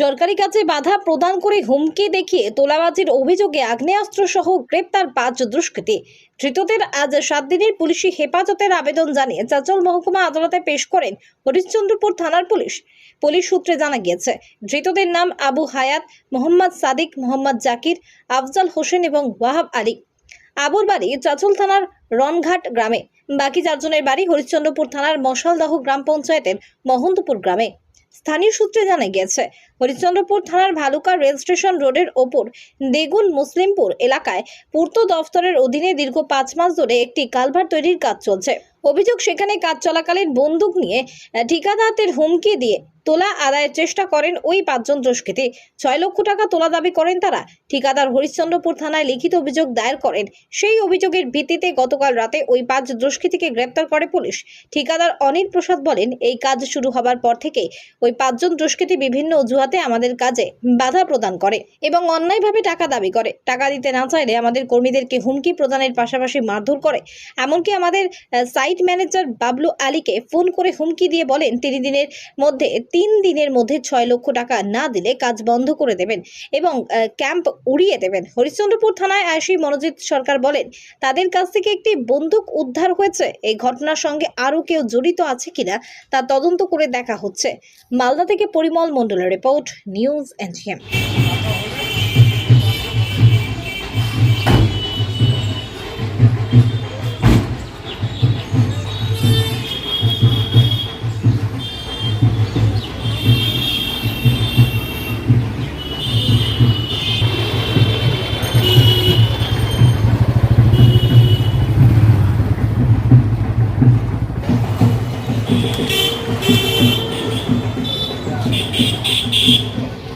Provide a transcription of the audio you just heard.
সরকারি কাজে বাধা প্রদান করে হুমকি দেখিয়ে তোলাবাজির অভিযোগে আগ্নেয়াস্ত্র সহ গ্রেপ্তার পাঁচ দুষ্কৃতী। ধৃতদের আজ সাত দিনের পুলিশি হেফাজতের আবেদন জানিয়ে চাচল মহকুমা আদালতে পেশ করেন হরিশ্চন্দ্রপুর থানার পুলিশ। পুলিশ সূত্রে জানা গিয়েছে, ধৃতদের নাম আবু হায়াত, মোহাম্মদ সাদিক, মোহাম্মদ জাকির, আফজাল হোসেন এবং ওয়াহাব আলী। আবুর বাড়ি চাচল থানার রনঘাট গ্রামে। বাকি চারজনের বাড়ি হরিশ্চন্দ্রপুর থানার মশালদাহ গ্রাম পঞ্চায়েতের মহন্তপুর গ্রামে। স্থানীয় সূত্রে জানা গেছে হরিশ্চন্দ্রপুর থানার ভালুকা রেল স্টেশন রোডের ওপর দেগুন মুসলিমপুর এলাকায় পূর্ত দফতরের অধীনে দীর্ঘ পাঁচ মাস ধরে একটি কালভার তৈরির কাজ চলছে। অভিযোগ, সেখানে কাজ চলাকালীন বন্দুক নিয়ে ঠিকাদারদের হুমকি দিয়ে তোলা আদায়ের চেষ্টা করেন ওই পাঁচজন দুষ্কৃতী ছয় লক্ষ টাকা তোলা দাবি করেন তারা। ঠিকাদার হরিশ্চন্দ্রপুর থানায় লিখিত অভিযোগ দায়ের করেন। সেই অভিযোগের ভিত্তিতে গতকাল রাতে ওই পাঁচ দুষ্কৃতীকে গ্রেপ্তার করে পুলিশ। ঠিকাদার অনিল প্রসাদ বলেন, এই কাজ শুরু হবার পর থেকে ওই পাঁচজন দুষ্কৃতী বিভিন্ন অজুহাতে আমাদের কাজে বাধা প্রদান করে এবং অন্যায়ভাবে টাকা দাবি করে। টাকা দিতে না চাইলে আমাদের কর্মীদেরকে হুমকি প্রদানের পাশাপাশি মারধর করে। এমনকি আমাদের সাইট ম্যানেজার বাবলু আলীকে ফোন করে হুমকি দিয়ে বলেন তিনি দিনের মধ্যে তিন দিনের মধ্যে ছয় লক্ষ টাকা না দিলে কাজ বন্ধ করে দেবেন এবং ক্যাম্প উড়িয়ে দেবেন। হরিশ্চন্দ্রপুর থানায় আইসি মনোজিৎ সরকার বলেন, তাদের কাছ থেকে একটি বন্দুক উদ্ধার হয়েছে। এই ঘটনার সঙ্গে আরও কেউ জড়িত আছে কিনা তা তদন্ত করে দেখা হচ্ছে। মালদা থেকে পরিমল মণ্ডলের রিপোর্ট, নিউজ এনজিএম।